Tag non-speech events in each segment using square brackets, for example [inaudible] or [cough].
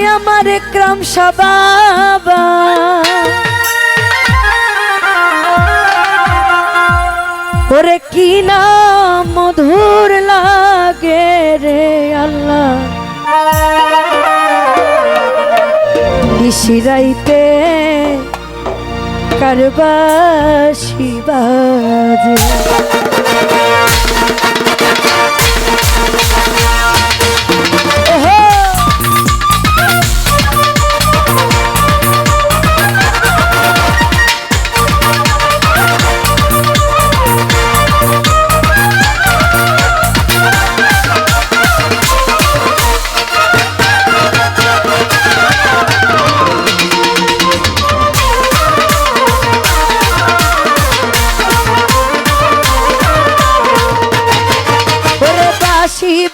বাজায় আমার ক্রম সবাবা ওরে কি না মধুর লাগে রে আল্লাহ। নিশিরাইতে কারবাসি বাজে।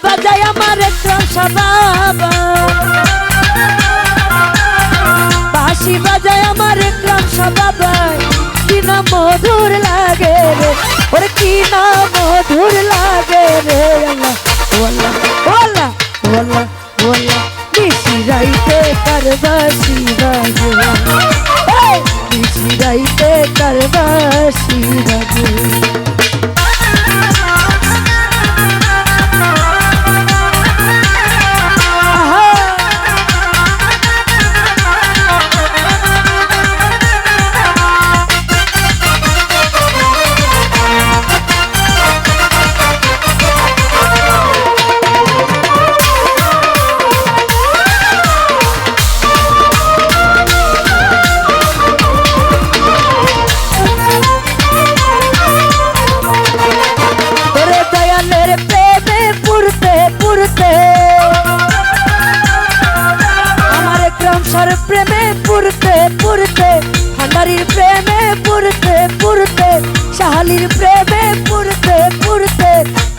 বাজায় আমার ক্রমশা বাবা বাঁশি বাজায় আমার ক্রমশা বাবা কি না মধুর লাগে রে, ওরে কি না মধুর লাগে রে ওলা ওলা ওলা ওলা নিশি রাইতে কার বাঁশি বাজে। পুরতে ভান্ডারির প্রেমে পুরতে পুরতে শাহালির প্রেমে পুরতে পুরতে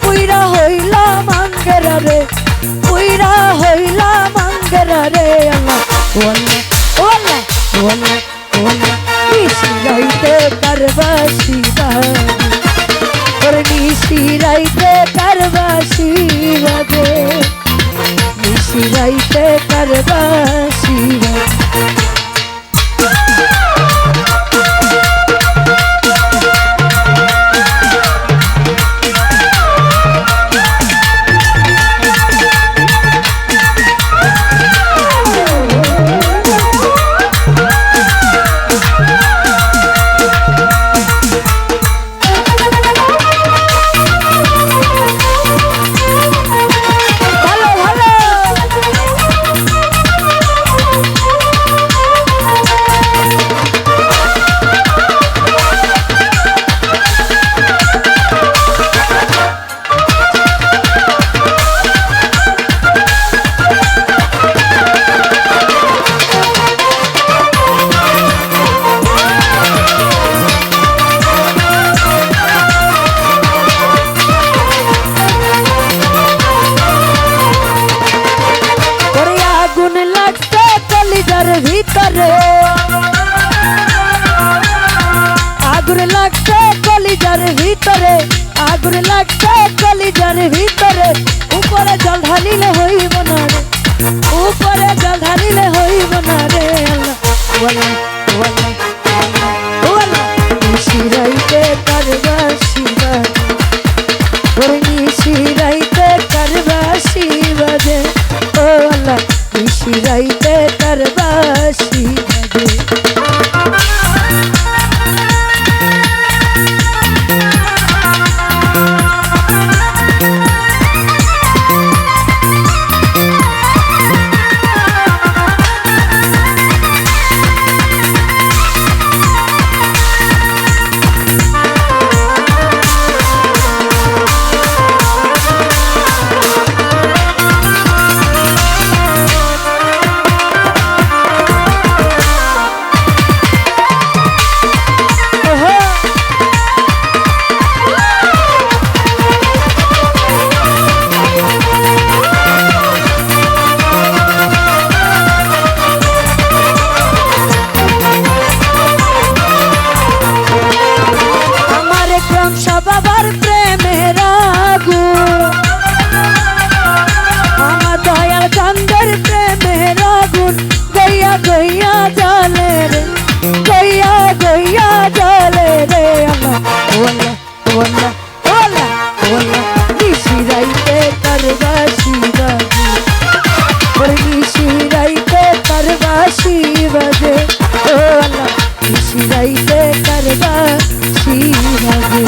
পুইরা হইলা মাঙ্গেরা রে পুইরা হইলা মাঙ্গেরা রে আল্লাহ। ওল্লা ওল্লা ওল্লা ওল্লা ইসি গাইতে কারবাসি বাড়ি ওরে নিশি রাইতে কারবাসি বাজে ঢালিলে হইব করবাসি বাজে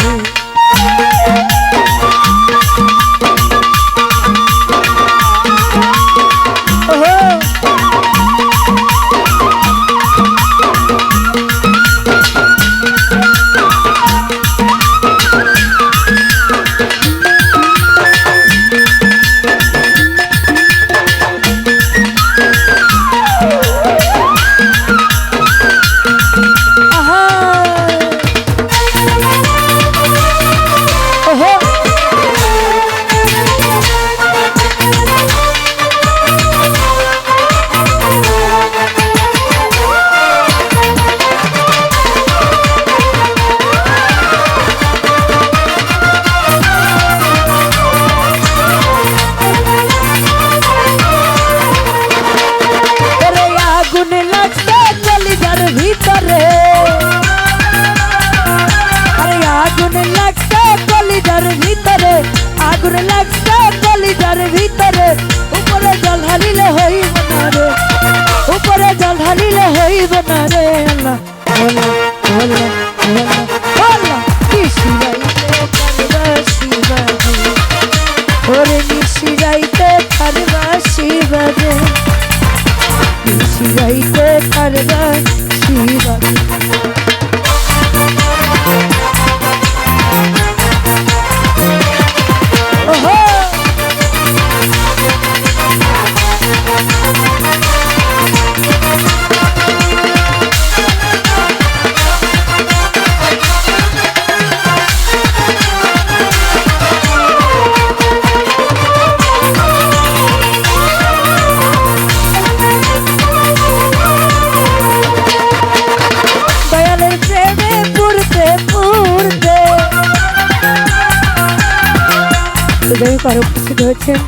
হৃদয় পারে উপস্থিত হয়েছেন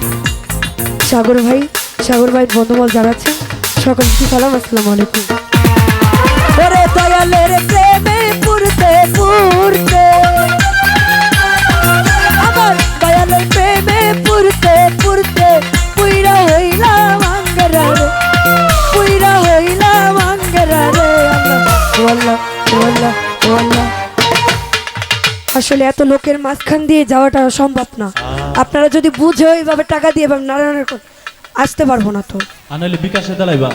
সাগর ভাই সাগর ভাই বন্ধুবল জানাচ্ছেন সকলকে সালাম, আসসালামু আলাইকুম। দয়ালের প্রেমে পুরতে পুরতে। আসলে এত লোকের মাঝখান দিয়ে যাওয়াটা সম্ভব না। আপনারা যদি বুঝে ওইভাবে টাকা দিয়ে এভাবে নারায়ণ আসতে পারব না তো। আনালে বিকাশে দাঁড়াইবা।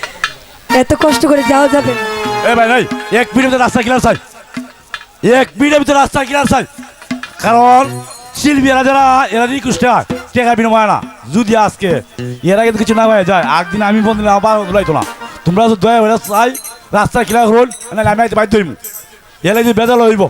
[laughs] এত কষ্ট করে যাওয়া যাবে না। এ ভাই ভাই এক মিনিটের ভিতরে রাস্তা ক্লিয়ার চাই এক মিনিটের ভিতরে রাস্তা ক্লিয়ার চাই কারণ শিল্পীরা যারা এরা রিকোয়েস্ট টেকা বিনিময় না। যদি আজকে এর আগে কিছু না হয়ে যায় একদিন আমি বন্ধু আবার বলাইতো না। তোমরা যদি দয়া হয়ে চাই রাস্তা ক্লিয়ার হল আমি বাধ্য হইব এলে যদি বেজাল হইব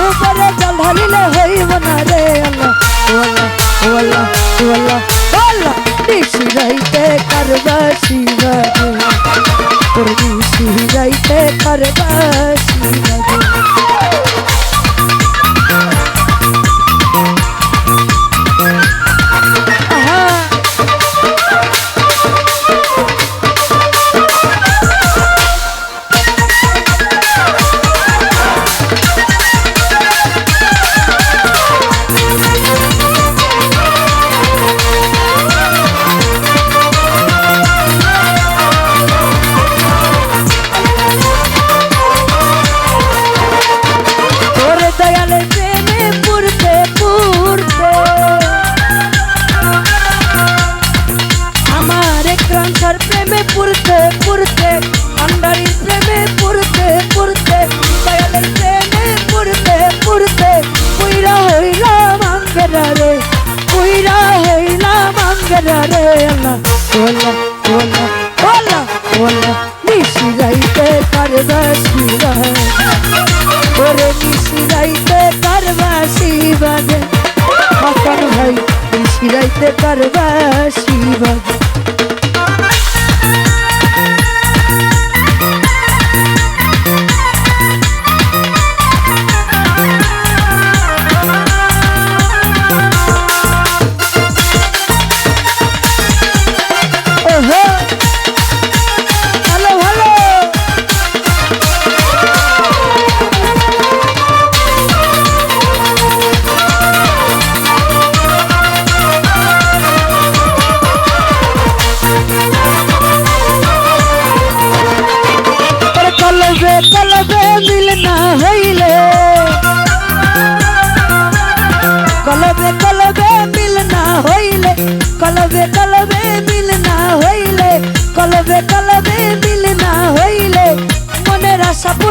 উপরে জল ঢালিলে হইব না রে আল্লাহ, ও আল্লাহ ও আল্লাহ রাইতে করবা শিবা তোর নিশি রাইতে করবা শিবাজে নিশিরাইতে পারবা বাজে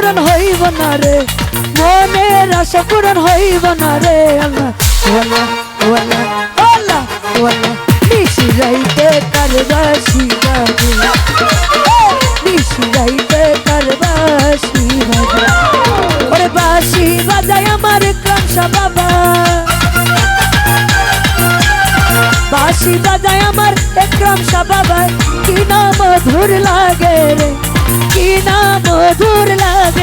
পূরণ হইব না রে। মনের আশা পূরণ হইব না রে। আল্লাহ, ওয়ালা ওয়ালা ওয়ালা ওয়ালা। নিশি রাইতে কারবাসি বাজে। নিশি রাইতে কারবাসি বাজে। ওরে বাসি বাজায় আমার কামসা বাবা বাসি বাজায় আমার একরাম শাহ বাবাই কি না মধুর লাগে রে, কি না মধুর লাগে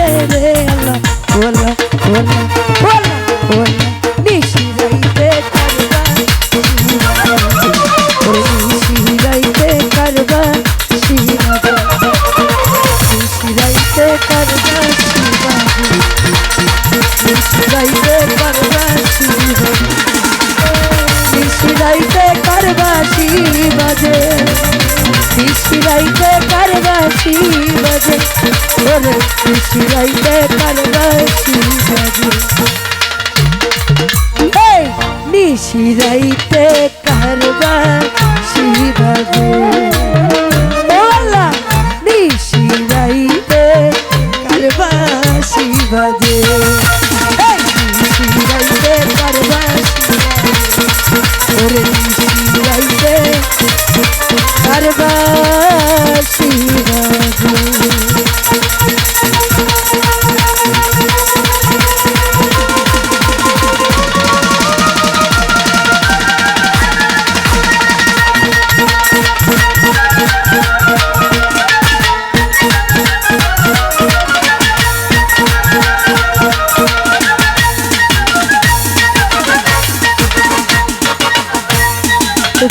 শিরাইতে কারবা শিবা